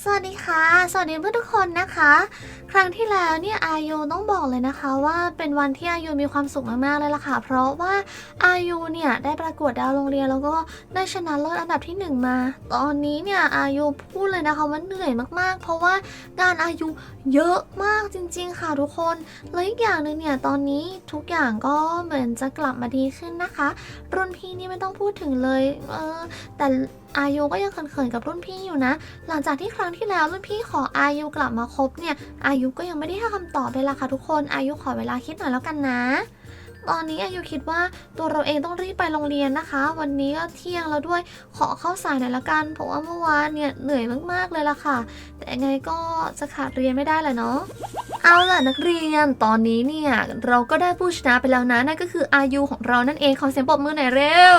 สวัสดีค่ะ สวัสดีเพื่อนทุกคนนะคะ ครั้งที่แล้วเนี่ยอายุต้องบอกเลยนะคะ ว่าเป็นวันที่อายุมีความสุขมากๆเลยล่ะค่ะ เพราะว่าอายุเนี่ยได้ประกวดดาวโรงเรียนแล้วก็ได้ชนะเลิศอันดับที่หนึ่งมา ตอนนี้เนี่ยอายุพูดเลยนะคะว่าเหนื่อยมากๆ เพราะว่างานอายุเยอะมากจริง ๆ ค่ะทุกคนแล้วอีกอย่างหนึ่งเนี่ยตอนนี้ทุกอย่างก็เหมือนจะกลับมาดีขึ้นนะคะ รุ่นพี่นี่ไม่ต้องพูดถึงเลยเออแต่ อายุก็ยังเขินๆกับรุ่นพี่อยู่นะ หลังจากที่ครั้งที่แล้วรุ่นพี่ขออายุกลับมาคบเนี่ยอายุก็ยังไม่ได้ให้คำตอบเลยล่ะค่ะทุกคนอายุขอเวลาคิดหน่อยแล้วกันนะตอนนี้อายุคิดว่าตัวเราเองต้องรีบไปโรงเรียนนะคะ วันนี้ก็เที่ยงแล้วด้วยขอเข้าสายหน่อยละกันเพราะว่าเมื่อวานเนี่ยเหนื่อยมากๆเลยล่ะค่ะ แต่ยังไงก็จะขาดเรียนไม่ได้แหละเนาะเอาล่ะนักเรียนตอนนี้เนี่ยเราก็ได้ผู้ชนะไปแล้วนะนั่นก็คืออายุของเรานั่นเองขอเสียงปรบมือหน่อยเร็ว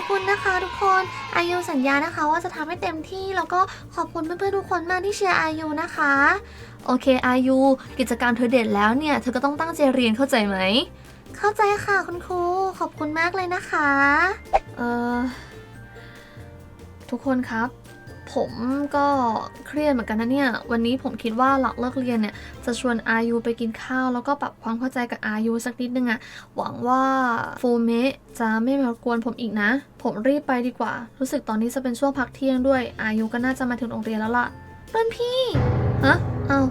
อบคุณนะคะทุกคนอายุสัญญานะคะ ว่าจะทำให้เต็มที่แล้วก็ขอบคุณเพื่อนๆทุกคนมากที่เชียร์อายุนะคะ โอเคอายุกิจกรรมเธอเด็ดแล้วเนี่ยเธอก็ต้องตั้งใจเรียนเข้าใจไหมเข้าใจค่ะคุณครูขอบคุณมากเลยนะคะ เอ่อทุกคนครับ ผมก็เครียดเหมือนกันนะเนี่ย วันนี้ผมคิดว่าหลังเลิกเรียนเนี่ย จะชวนอายุไปกินข้าว แล้วก็ปรับความเข้าใจกับอายุสักนิดนึงอะหวังว่าโฟเมะจะไม่มากวนผมอีกนะ ผมรีบไปดีกว่า รู้สึกตอนนี้จะเป็นช่วงพักเที่ยงด้วย อายุก็น่าจะมาถึงโรงเรียนแล้วล่ะรุ่นพี่ฮะเอาว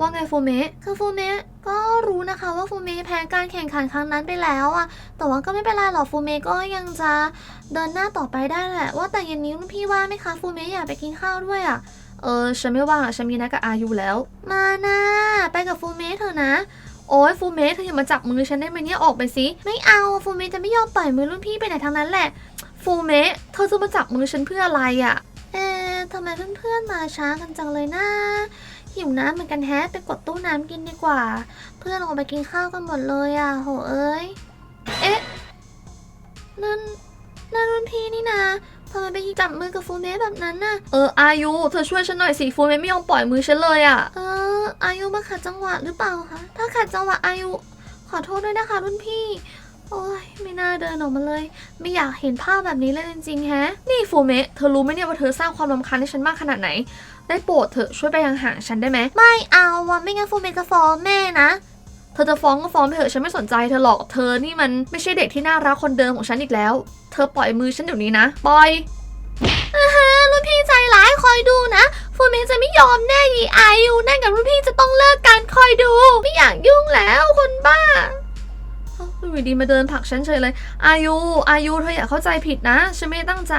ว่าไงฟูเมะคือฟูเมะก็รู้นะคะว่าฟูเมะแพ้การแข่งขันครั้งนั้นไปแล้วอะแต่ว่าก็ไม่เป็นไรหรอกฟูเมะก็ยังจะเดินหน้าต่อไปได้แหละ ว่าแต่เย็นนี้รุ่นพี่ว่าไหมคะฟูเมะอยากไปกินข้าวด้วยอะเออฉันไม่ว่างอะฉันมีนัดกับอายุแล้ว มานะไปกับฟูเมะเถอะนะโอ้ยฟูเมะเธออย่ามาจับมือฉันได้ไหมเนี่ยออกไปสิไม่เอาฟูเมะจะไม่ยอมปล่อยมือรุ่นพี่ไปไหนทั้งนั้นแหละฟูเมะเธอจะมาจับมือฉันเพื่ออะไรอะเอ๊ะทำไมเพื่อนๆมาช้ากันจังเลยนะ หิวน้ำเหมือนกันแฮะไปกดตู้น้ำกินดีกว่า เพื่อนออกไปกินข้าวกันหมดเลยอะโหเอ้ยเอ๊ะนั่นนั่นรุ่นพี่นี่นะทำไมไปจับมือกับฟูเมะแบบนั้นน่ะเอออายุเธอช่วยฉันหน่อยสิฟูเมะไม่ยอมปล่อยมือฉันเลยอะเอออายุมาขัดจังหวะหรือเปล่าคะถ้าขัดจังหวะอายุขอโทษด้วยนะคะรุ่นพี่ โอ้ยไม่น่าเดินออกมาเลย ไม่อยากเห็นภาพแบบนี้เลยจริงๆแฮะ นี่ฟูเมะเธอรู้ไหมเนี่ยว่าเธอสร้างความรำคาญให้ฉันมากขนาดไหน ได้โปรดเถอะช่วยไปห่างๆฉันได้ไหมไม่เอาวะไม่งั้นฟูเมะจะฟ้องแม่นะเธอจะฟ้องก็ฟ้องไปเถอะฉันไม่สนใจเธอหรอกเธอนี่มันไม่ใช่เด็กที่น่ารักคนเดิมของฉันอีกแล้ว เธอปล่อยมือฉันเดี๋ยวนี้นะ ปล่อยอ่าฮะรุ่นพี่ใจร้ายคอยดูนะฟูเมะจะไม่ยอมแน่ยีอายุนั่นกับรุ่นพี่จะต้องเลิกกันคอยดู ไม่อยากยุ่งแล้วคนบ้า อ้าอยู่ดีมาเดินผักฉันเฉยเลย อายุ อายุเธออย่าเข้าใจผิดนะ ฉันไม่ตั้งใจ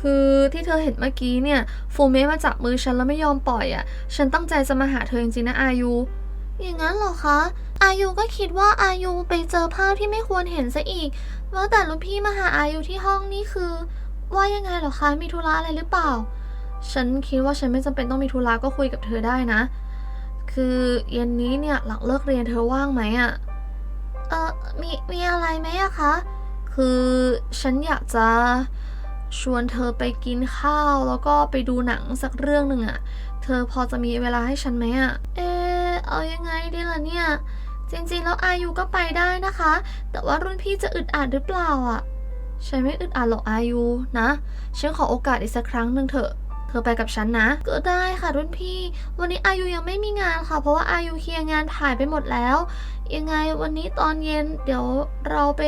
คือที่เธอเห็นเมื่อกี้เนี่ย ฟูเมะมาจับมือฉันแล้วไม่ยอมปล่อยอะ่ะ ฉันตั้งใจจะมาหาเธอจริงๆนะอายุ อย่างนั้นเหรอคะ อายุก็คิดว่าอายุไปเจอภาพที่ไม่ควรเห็นซะอีก ว่าแต่รุ่นพี่มาหาอายุที่ห้องนี่คือ ว่ายังไงเหรอคะ มีธุระอะไรหรือเปล่า ฉันคิดว่าฉันไม่จำเป็นต้องมีธุระก็คุยกับเธอได้นะ คือเย็นนี้เนี่ยหลังเลิกเรียนเธอว่างไหมอะเออมีมีอะไรไหมอะคะ คือฉันอยากจะชวนเธอไปกินข้าวแล้วก็ไปดูหนังสักเรื่องหนึ่งอะเธอพอจะมีเวลาให้ฉันไหมอะเออเอายังไงดีล่ะเนี่ย จริงๆแล้วอายุก็ไปได้นะคะ แต่ว่ารุ่นพี่จะอึดอัดหรือเปล่าอะฉันไม่อึดอัดหรอกอายุนะ ฉันขอโอกาสอีกสักครั้งหนึ่งเถอะ ธอไปกับฉันนะ ก็ได้ค่ะรุ่นพี่ วันนี้อายุยังไม่มีงานค่ะ เพราะว่าอายุเคลียร์งานถ่ายไปหมดแล้ว ยังไงวันนี้ตอนเย็นเดี๋ยวเราไป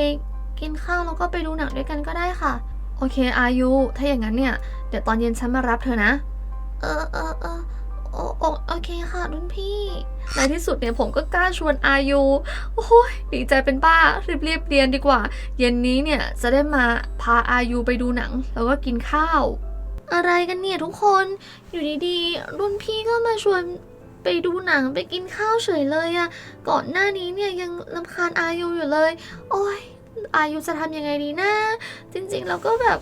กินข้าวแล้วก็ไปดูหนังด้วยกันก็ได้ค่ะ โอเคอายุ ถ้าอย่างนั้นเนี่ย เดี๋ยวตอนเย็นฉันมารับเธอนะ เออเออเออโอโอโอเคค่ะรุ่นพี่ ในที่สุดเนี่ยผมก็กล้าชวนอายุโอ้ยดีใจเป็นบ้ารีบๆเรียนดีกว่า เย็นนี้เนี่ยจะได้มาพาอายุไปดูหนัง แล้วก็กินข้าว อะไรกันเนี่ยทุกคน อยู่ดีๆ รุ่นพี่ก็มาชวนไปดูหนังไปกินข้าวเฉยเลยอะก่อนหน้านี้เนี่ยยังรำคาญอายุอยู่เลย โอ้ยอายุจะทำยังไงดีนะจริงๆเราก็แบบ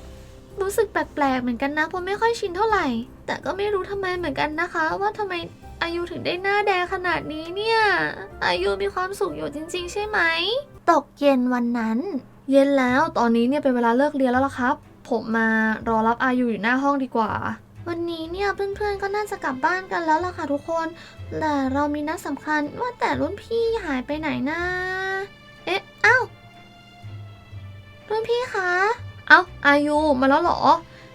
รู้สึกแปลกๆเหมือนกันนะเพราะไม่ค่อยชินเท่าไหร่ แต่ก็ไม่รู้ทำไมเหมือนกันนะคะ ว่าทำไมอายุถึงได้หน้าแดงขนาดนี้เนี่ย อายุมีความสุขอยู่จริง ๆ ใช่ไหม ตกเย็นวันนั้น เย็นแล้วตอนนี้เนี่ยเป็นเวลาเลิกเรียนแล้วล่ะครับ ผมมารอรับอายุอยู่หน้าห้องดีกว่า วันนี้เนี่ยเพื่อนๆก็น่าจะกลับบ้านกันแล้วล่ะค่ะทุกคน แต่เรามีนัดสำคัญว่าแต่รุ่นพี่หายไปไหนนะเอ๊ะเอ้ารุ่นพี่คะเอ้าอายุมาแล้วเหรอ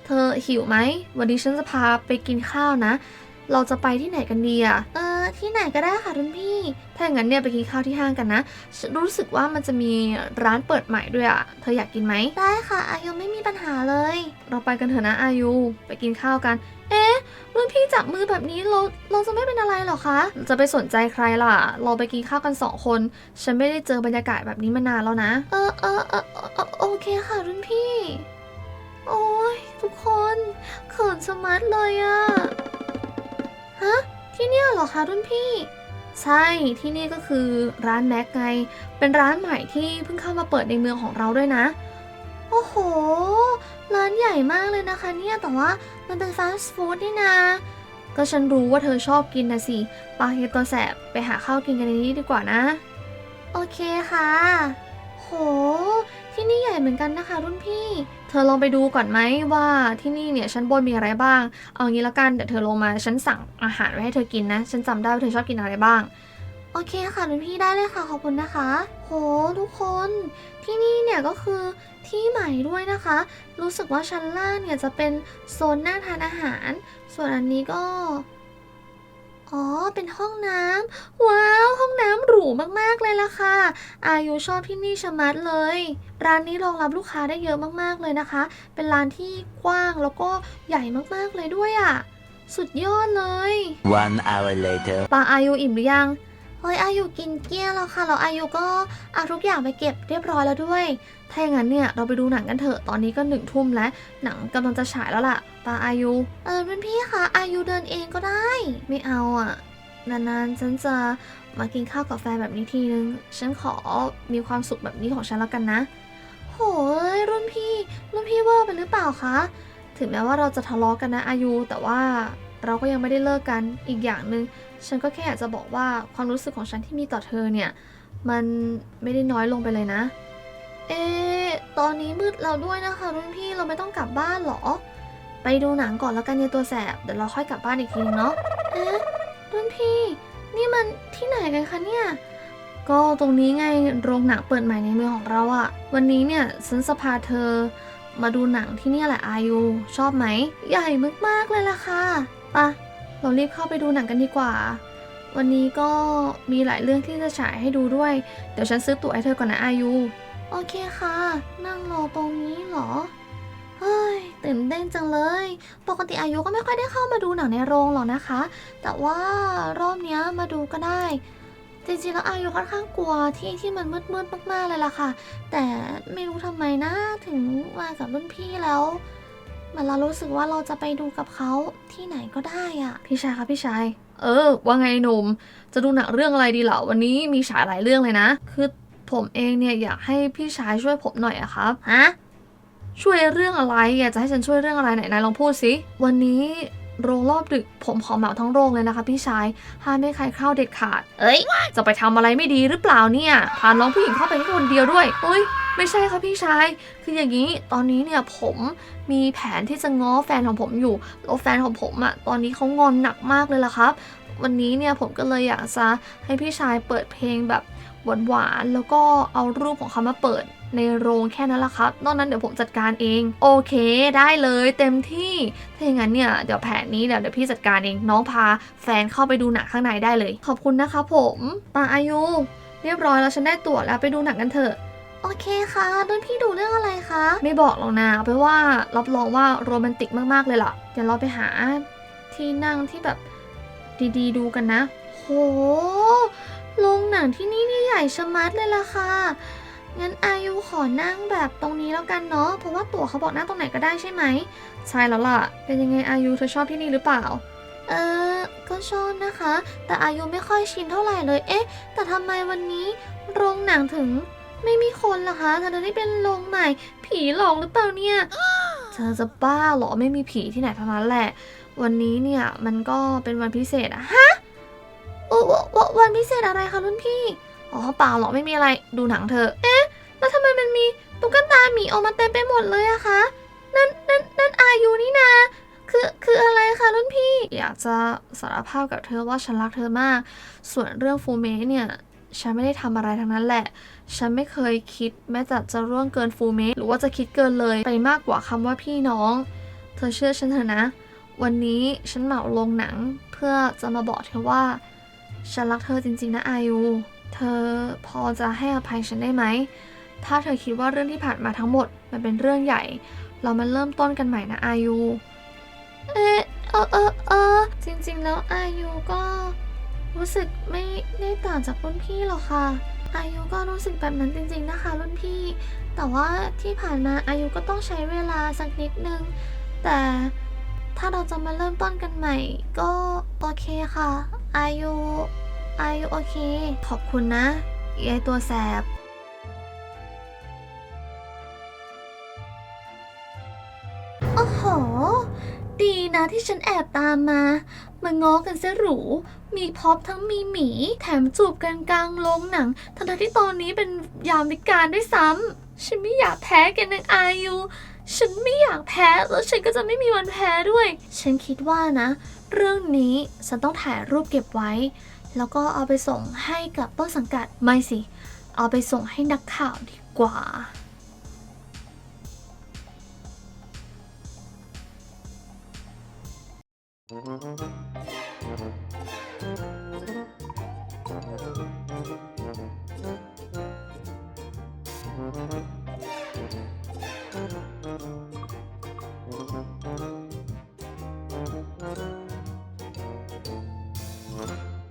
เธอหิวไหม วันนี้ฉันจะพาไปกินข้าวนะ เราจะไปที่ไหนกันดีอะเออ ที่ไหนก็ได้ค่ะรุ่นพี่ ถ้าอย่างนั้นเนี่ยไปกินข้าวที่ห้างกันนะฉันรู้สึกว่ามันจะมีร้านเปิดใหม่ด้วยอะเธออยากกินไหม ได้ค่ะ อายุไม่มีปัญหาเลย เราไปกันเถอะนะอายุ ไปกินข้าวกัน เอ๊ะรุ่นพี่จับมือแบบนี้เราเราจะไม่เป็นอะไรหรอคะ จะไปสนใจใครล่ะ เราไปกินข้าวกันสองคน ฉันไม่ได้เจอบรรยากาศแบบนี้มานานแล้วนะ เออเออเออเออเออโอเคค่ะรุ่นพี่ โอ้ยทุกคนเขินสมัดเลยอะ ฮะ ที่เนี่ยเหรอคะรุ่นพี่ ใช่ที่นี่ก็คือร้านแม็กไง เป็นร้านใหม่ที่เพิ่งเข้ามาเปิดในเมืองของเราด้วยนะ โอ้โห ร้านใหญ่มากเลยนะคะเนี่ยแต่ว่ามันเป็นฟาสต์ฟู้ดนี่นาก็ฉันรู้ว่าเธอชอบกินนะสิปาเฮตัวแสบไปหาข้าวกินกันในนี้ดีกว่านะ โอเคค่ะ โห ที่นี่ใหญ่เหมือนกันนะคะ รุ่นพี่ เธอลองไปดูก่อนไหมว่าที่นี่เนี่ยชั้นบนมีอะไรบ้าง เอางี้ละกันเดี๋ยวเธอลงมาฉันสั่งอาหารไว้ให้เธอกินนะ ฉันจำได้ว่าเธอชอบกินอะไรบ้าง โอเคค่ะรุ่นพี่ได้เลยค่ะขอบคุณนะคะ โหทุกคนที่นี่เนี่ยก็คือที่ใหม่ด้วยนะคะ รู้สึกว่าชั้นล่างเนี่ยจะเป็นโซนนั่งทานอาหาร ส่วนอันนี้ก็ อ๋อ เป็นห้องน้ำ ว้าว ห้องน้ำหรูมากๆเลยล่ะค่ะ อายุชอบที่นี่ชะมัดเลย ร้านนี้รองรับลูกค้าได้เยอะมากๆเลยนะคะ เป็นร้านที่กว้างแล้วก็ใหญ่มากๆเลยด้วยอะ่ะ สุดยอดเลย One hour later. ปาอายุอิ่มหรือยัง เฮ้ยอายุกินเกี้ยแล้วค่ะแล้วอายุก็เอาทุกอย่างไปเก็บเรียบร้อยแล้วด้วย ถ้าอย่างนั้นเนี่ยเราไปดูหนังกันเถอะตอนนี้ก็หนึ่งทุ่มแล้ว หนังกำลังจะฉายแล้วล่ะปาอายุเออรุ่นพี่คะอายุเดินเองก็ได้ ไม่เอาอะนานๆฉันจะมากินข้าวกับแฟนแบบนี้ทีนึง ฉันขอมีความสุขแบบนี้ของฉันแล้วกันนะ โหยรุ่นพี่ รุ่นพี่เวอร์ไปหรือเปล่าคะ ถึงแม้ว่าเราจะทะเลาะกันนะอายุแต่ว่า เราก็ยังไม่ได้เลิกกันอีกอย่างหนึ่งฉันก็แค่อยากจะบอกว่าความรู้สึกของฉันที่มีต่อเธอเนี่ย มันไม่ได้น้อยลงไปเลยนะ เอะตอนนี้มืดแล้วด้วยนะคะรุ่นพี่เราไม่ต้องกลับบ้านเหรอ ไปดูหนังก่อนแล้วกันเนี่ยตัวแสบเดี๋ยวเราค่อยกลับบ้านอีกทีนึงเนาะเอ๊ะรุ่นพี่ นี่มันที่ไหนกันคะเนี่ยก็ตรงนี้ไงโรงหนังเปิดใหม่ในเมืองของเราอะวันนี้เนี่ยฉันจะพาเธอ มาดูหนังที่นี่แหละอายุชอบไหม ใหญ่มากๆเลยล่ะค่ะ ปะเรารีบเข้าไปดูหนังกันดีกว่า วันนี้ก็มีหลายเรื่องที่จะฉายให้ดูด้วย เดี๋ยวฉันซื้อตั๋วให้เธอก่อนนะอายุ โอเคค่ะ นั่งรอตรงนี้เหรอ เฮ้ยตื่นเต้นจังเลย ปกติอายุก็ไม่ค่อยได้เข้ามาดูหนังในโรงหรอกนะคะ แต่ว่ารอบนี้มาดูก็ได้ จริงๆแล้วอายุค่อนข้างกลัวที่ที่มันมืดๆมากๆเลยล่ะค่ะ แต่ไม่รู้ทำไมนะถึงมากับรุ่นพี่แล้ว เหมันเรารู้สึกว่าเราจะไปดูกับเขาที่ไหนก็ได้อะพี่ชายคะพี่ชาย เออ ว่าไงหนุ่ม จะดูหนังเรื่องอะไรดีเหรอวันนี้มีฉายหลายเรื่องเลยนะ คือผมเองเนี่ยอยากให้พี่ชายช่วยผมหน่อยอะครับฮะช่วยเรื่องอะไรอยากจะให้ฉันช่วยเรื่องอะไรไหนนายลองพูดสิวันนี้โรงรอบดึกผมขอเหมาทั้งโรงเลยนะคะพี่ชายห้ามไม่ใครเข้าเด็ดขาด เอ้ย จะไปทำอะไรไม่ดีหรือเปล่าเนี่ยพาน้องผู้หญิงเข้าไปแค่คนเดียวด้วยเอ้ย ไม่ใช่ครับพี่ชาย คืออย่างนี้ตอนนี้เนี่ยผมมีแผนที่จะง้อแฟนของผมอยู่แล้วแฟนของผมอะตอนนี้เขางอนหนักมากเลยล่ะครับ วันนี้เนี่ยผมก็เลยอยากจะให้พี่ชายเปิดเพลงแบบหวานๆแล้วก็เอารูปของเขามาเปิดในโรงแค่นั้นละครับ นอกนั้นเดี๋ยวผมจัดการเอง โอเค ได้เลยเต็มที่ ถ้าอย่างนั้นเนี่ยเดี๋ยวแผนนี้เดี๋ยวเดี๋ยวพี่จัดการเองน้องพาแฟนเข้าไปดูหนังข้างในได้เลย ขอบคุณนะคะผมปาอายุ เรียบร้อยแล้วฉันได้ตั๋วแล้วไปดูหนังกันเถอะ โอเคค่ะรุ่นพี่ดูเรื่องอะไรคะ ไม่บอกหรอกนะเอาไปนว่ารับรองว่าโรแมนติกมากๆเลยล่ะเดี๋ยวเราไปหาที่นั่งที่แบบดีๆ ดูกันนะ โหโรงหนังที่นี่นี่ใหญ่ชะมัดเลยล่ะค่ะ งั้นอายุขอนั่งแบบตรงนี้แล้วกันเนาะ เพราะว่าตั๋วเขาบอกนั่งตรงไหนก็ได้ใช่ไหม ใช่แล้วล่ะ เป็นยังไงอายุเธอชอบที่นี่หรือเปล่า เออ ก็ชอบนะคะ แต่อายุไม่ค่อยชินเท่าไหร่เลย เอ๊ะ แต่ทำไมวันนี้ โรงหนังถึง ไม่มีคนล่ะคะแต่นี่เป็นโรงใหม่ ผีหลอกหรือเปล่าเนี่ย เธอจะบ้าเหรอไม่มีผีที่ไหนทั้งนั้นแหละ วันนี้เนี่ยมันก็เป็นวันพิเศษอะฮะโอ้วววันพิเศษอะไรคะรุ่นพี่อ๋อเปล่าหรอกไม่มีอะไรดูหนังเถอะเอ๊ะแล้วทำไมมันมีตุ๊กตาหมีออกมาเต็มไปหมดเลยอะคะนั่นนั่นนั่นอายุนี่นาคือคืออะไรคะรุ่นพี่ อยากจะสารภาพกับเธอว่าฉันรักเธอมาก ส่วนเรื่องฟูเมะเนี่ย ฉันไม่ได้ทำอะไรทั้งนั้นแหละ ฉันไม่เคยคิดแม้แต่จะร่วงเกินฟูเมะหรือว่าจะคิดเกินเลยไปมากกว่าคำว่าพี่น้อง เธอเชื่อฉันเถอะนะ วันนี้ฉันเหมาลงหนังเพื่อจะมาบอกเธอว่า ฉันรักเธอจริงๆนะอายุ เธอพอจะให้อภัยฉันได้ไหม ถ้าเธอคิดว่าเรื่องที่ผ่านมาทั้งหมดมันเป็นเรื่องใหญ่ เรามาเริ่มต้นกันใหม่นะอายุ เอะเออเออเออจริงๆ แล้วอายุก็ รู้สึกไม่ได้ต่างจากรุ่นพี่หรอกค่ะ อายุก็รู้สึกแบบนั้นจริงๆนะคะรุ่นพี่ แต่ว่าที่ผ่านมาอายุก็ต้องใช้เวลาสักนิดนึง แต่ถ้าเราจะมาเริ่มต้นกันใหม่ ก็โอเคค่ะ อายุอายุโอเค ขอบคุณนะยายตัวแสบ ดีนะที่ฉันแอบตามมา มาง้อกันซะหรู มีพร็อพทั้งมีหมี แถมจูบกันกลางโรงหนัง ทั้งที่ตอนนี้เป็นยามวิกาลด้วยซ้ำ ฉันไม่อยากแพ้แกนนางอายุ ฉันไม่อยากแพ้ แล้วฉันก็จะไม่มีวันแพ้ด้วย ฉันคิดว่านะ เรื่องนี้ฉันต้องถ่ายรูปเก็บไว้ แล้วก็เอาไปส่งให้กับต้นสังกัด ไม่สิ เอาไปส่งให้นักข่าวดีกว่า Mm-hmm.